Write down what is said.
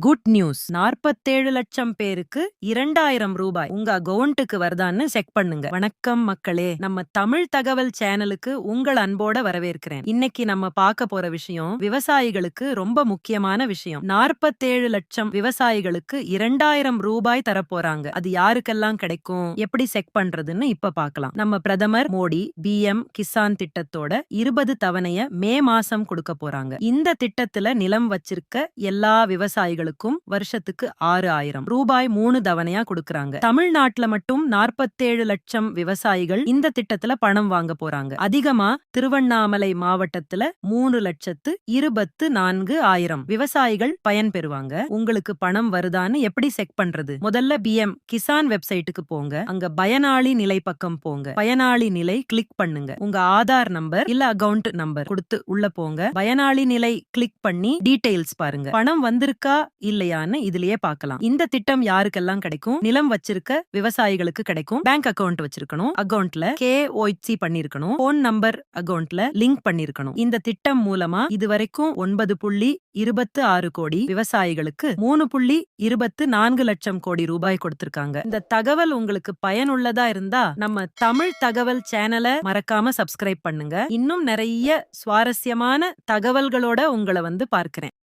Good news. நாற்பத்தேழு லட்சம் பேருக்கு இரண்டாயிரம் ரூபாய். உங்க அக்கௌண்ட்டுக்கு வருதான்னு செக் பண்ணுங்க. வணக்கம் மக்களே. நம்ம தமிழ் தகவல் சேனலுக்கு உங்கள் அன்போட வரவேற்கிறேன். இன்னைக்கு நம்ம பார்க்க போற விஷயம் விவசாயிகளுக்கு ரொம்ப முக்கியமான விஷயம். நாற்பத்தேழு லட்சம் விவசாயிகளுக்கு இரண்டாயிரம் ரூபாய் தரப்போறாங்க. அது யாருக்கெல்லாம் கிடைக்கும்? எப்படி செக் பண்றதுன்னு இப்ப பார்க்கலாம். நம்ம பிரதமர் மோடி பிஎம் கிசான் திட்டத்தோட இருபது தவணைய மே மாசம் கொடுக்க போறாங்க. இந்த திட்டத்துல நிலம் வச்சிருக்க எல்லா விவசாயிகளுக்கும் வருஷத்துக்கு ஆறு ஆயிரம் ரூபாய் மூணு தவணையா கொடுக்கறாங்க. தமிழ்நாட்டுல மட்டும் நாற்பத்தேழு லட்சம் விவசாயிகள் இந்த திட்டத்துல பணம் வாங்க போறாங்க. அதிகமா திருவண்ணாமலை மாவட்டத்துல மூணு லட்சத்து இருபத்து நான்கு ஆயிரம் விவசாயிகள் பயன் பெறுவாங்க. உங்களுக்கு பணம் வருதான்னு எப்படி செக் பண்றது? முதல்ல பிஎம் கிசான் வெப்சைட்டுக்கு போங்க. அங்க பயனாளி நிலை பக்கம் போங்க. பயனாளி நிலை கிளிக் பண்ணுங்க. உங்க ஆதார் நம்பர் இல்ல அக்கவுண்ட் நம்பர் கொடுத்து உள்ள போங்க. பயனாளி நிலை கிளிக் பண்ணி டீடைல்ஸ் பாருங்க. பணம் வந்திருக்கா இல்லையான்னு இதுலயே பார்க்கலாம். இந்த திட்டம் யாருக்கெல்லாம் கிடைக்கும்? நிலம் வச்சிருக்க விவசாயிகளுக்கு கிடைக்கும். பேங்க் அக்கவுண்ட் வச்சிருக்கணும். அக்கௌண்ட்ல கே ஓய்சி பண்ணிருக்கணும். போன் நம்பர் அக்கௌண்ட்ல லிங்க் பண்ணிருக்கணும். இந்த திட்டம் மூலமா இதுவரைக்கும் ஒன்பது புள்ளி இருபத்து ஆறு கோடி விவசாயிகளுக்கு மூணு புள்ளி இருபத்து நான்கு லட்சம் கோடி ரூபாய் கொடுத்திருக்காங்க. இந்த தகவல் உங்களுக்கு பயனுள்ளதா இருந்தா நம்ம தமிழ் தகவல் சேனலை மறக்காம சப்ஸ்கிரைப் பண்ணுங்க. இன்னும் நிறைய சுவாரஸ்யமான தகவல்களோட உங்களை வந்து பார்க்கிறேன்.